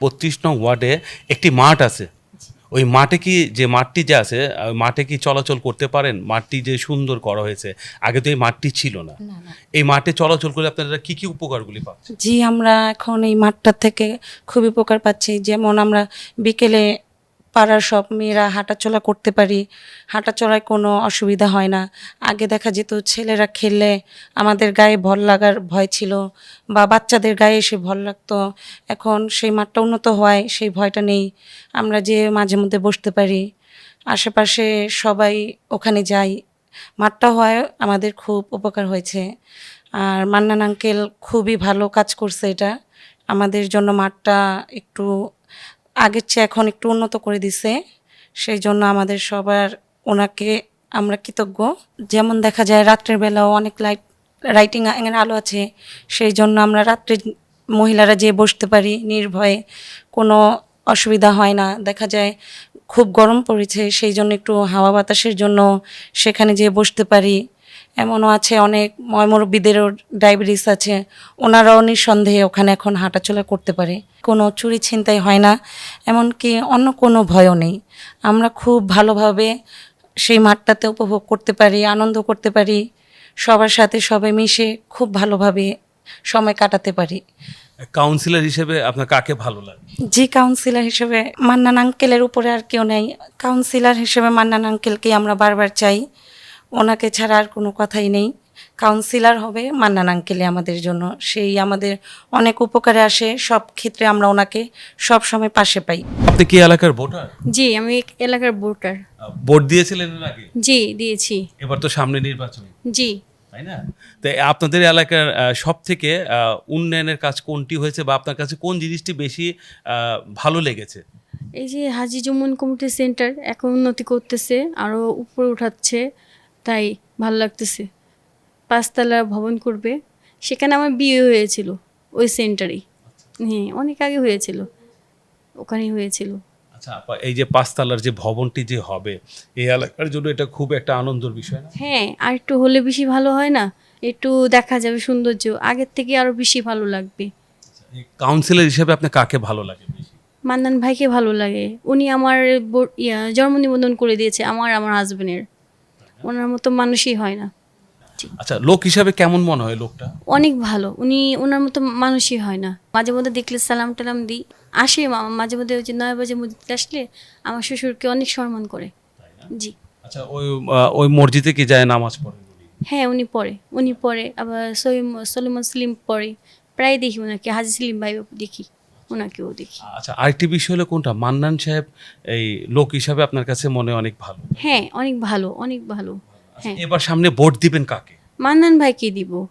বত্রিশ নং ওয়ার্ডে একটি মাঠ আছে। ওই মাঠে কি যে মাঠটি যে আছে মাঠে কি চলাচল করতে পারেন? মাঠটি যে সুন্দর করা হয়েছে আগে তো এই মাঠটি ছিল না। এই মাঠে চলাচল করে আপনারা কি কি উপকারগুলি পাচ্ছেন? জি আমরা এখন এই মাঠটা থেকে খুব উপকার পাচ্ছি। যেমন আমরা বিকেলে পাড়ার সব মেয়েরা হাঁটাচলা করতে পারি। হাঁটাচলায় কোনো অসুবিধা হয় না। আগে দেখা যেত ছেলেরা খেললে আমাদের গায়ে ভর লাগার ভয় ছিল বা বাচ্চাদের গায়ে এসে ভর লাগতো। এখন সেই মাঠটা উন্নত হওয়ায় সেই ভয়টা নেই। আমরা যে মাঝে মধ্যে বসতে পারি। আশেপাশে সবাই ওখানে যাই। মাঠটা হওয়ায় আমাদের খুব উপকার হয়েছে। আর মান্নান আঙ্কেল খুবই ভালো কাজ করছে এটা। আমাদের জন্য মাঠটা একটু আগের চেয়ে এখন একটু উন্নত করে দিছে। সেই জন্য আমাদের সবার, ওনাকে আমরা কৃতজ্ঞ। যেমন দেখা যায়, রাত্রের বেলাও অনেক লাইট রাইটিং এখানে আলো আছে। সেই জন্য আমরা রাত্রে মহিলারা যেয়ে বসতে পারি নির্ভয়ে। কোনো অসুবিধা হয় না। দেখা যায়, খুব গরম পড়েছে। সেই জন্য একটু হাওয়া বাতাসের জন্য সেখানে যেয়ে বসতে পারি। এমনও আছে অনেক ময়মরব্বীদেরও ডায়াবেটিস আছে। ওনারাও নিঃসন্দেহে ওখানে এখন হাঁটাচলা করতে পারে। কোনো চুরি ছিনতাই হয় না এমনকি অন্য কোনো ভয়ও নেই। আমরা খুব ভালোভাবে সেই মাঠটাতে উপভোগ করতে পারি আনন্দ করতে পারি। সবার সাথে সবাই মিশে খুব ভালোভাবে সময় কাটাতে পারি। কাউন্সিলর হিসেবে আপনার কাকে ভালো লাগে? জি কাউন্সিলর হিসেবে মান্নান আঙ্কেলের উপরে আর কেউ নেই। কাউন্সিলর হিসেবে মান্নান আঙ্কেলকে আমরা বারবার চাই। ওনাকে ছাড়া আর কোনো কথাই নেই। কাউন্সিলার হবে মান্নান আঙ্কেলে আমাদের জন্য। সেই আমাদের অনেক উপকারে আসে সব ক্ষেত্রে আমরা ওনাকে সব সময় পাশে পাই। আপনি কি এলাকার ভোটার? জি আমি এলাকার ভোটার। ভোট দিয়েছিলেন আগে? জি দিয়েছি। এবার তো সামনে নির্বাচন। জি। তাই না? তো আপনাদের এলাকার সব থেকে উন্নয়নের কাজ কোনটি হয়েছে বা আপনার কাছে কোন জিনিসটি বেশি ভালো লেগেছে? এই যে হাজি জুমন কমিউনিটি সেন্টার এখন উন্নতি করতেছে আরও উপরে উঠাচ্ছে। তাই ভালো লাগতেছে। পাঁচতলা ভবন করবে। সেখানে আমার বিয়ে হয়েছিল ওই সেন্টারেই হ্যাঁ অনেক আগে হয়েছিল। ওখানেই হয়েছিল। আচ্ছা আপা এই যে পাঁচতলার যে ভবনটি যে হবে এই এলাকার জন্য এটা খুব একটা আনন্দের বিষয় না? হ্যাঁ আর একটু হলে বেশি ভালো হয় না? একটু দেখা যাবে সৌন্দর্য। আগের থেকে আরও বেশি ভালো লাগবে। কাউন্সিলর হিসেবে আপনার কাকে ভালো লাগে বেশি? মান্নান ভাইকে ভালো লাগে। উনি আমার জন্ম নিবন্ধন করে দিয়েছে আমার আমার হাজবেন্ডের ওনার মতো মানুষই হয় না। আচ্ছা লোক হিসাবে কেমন মনে হয় লোকটা? অনেক ভালো। উনি ওনার মতো মানুষই হয় না। মাঝে মধ্যে দেখলে সালাম টালাম দিই। আসে মাঝে মধ্যে ওই যে নয় বাজে মসজিদে আসলে আমার শ্বশুরকে অনেক সম্মান করে। জি। আচ্ছা ওই ওই মসজিদে কি যায় নামাজ পড়ে হ্যাঁ উনি পড়ে। উনি পড়ে আবার সলিম সলিমন সলিম পড়ে। প্রায় দেখি ওনাকে হাজি সেলিম ভাই দেখি। ওনাকেও দেখি। আচ্ছা আরেকটি বিষয় হলো কোনটা? মান্নান সাহেব এই লোক হিসাবে আপনার কাছে মনে অনেক ভালো। হ্যাঁ অনেক ভালো অনেক ভালো। আচ্ছা, হ্যাঁ। এবার সামনে ভোট দিবেন কাকে? মান্নান ভাইকে দিব।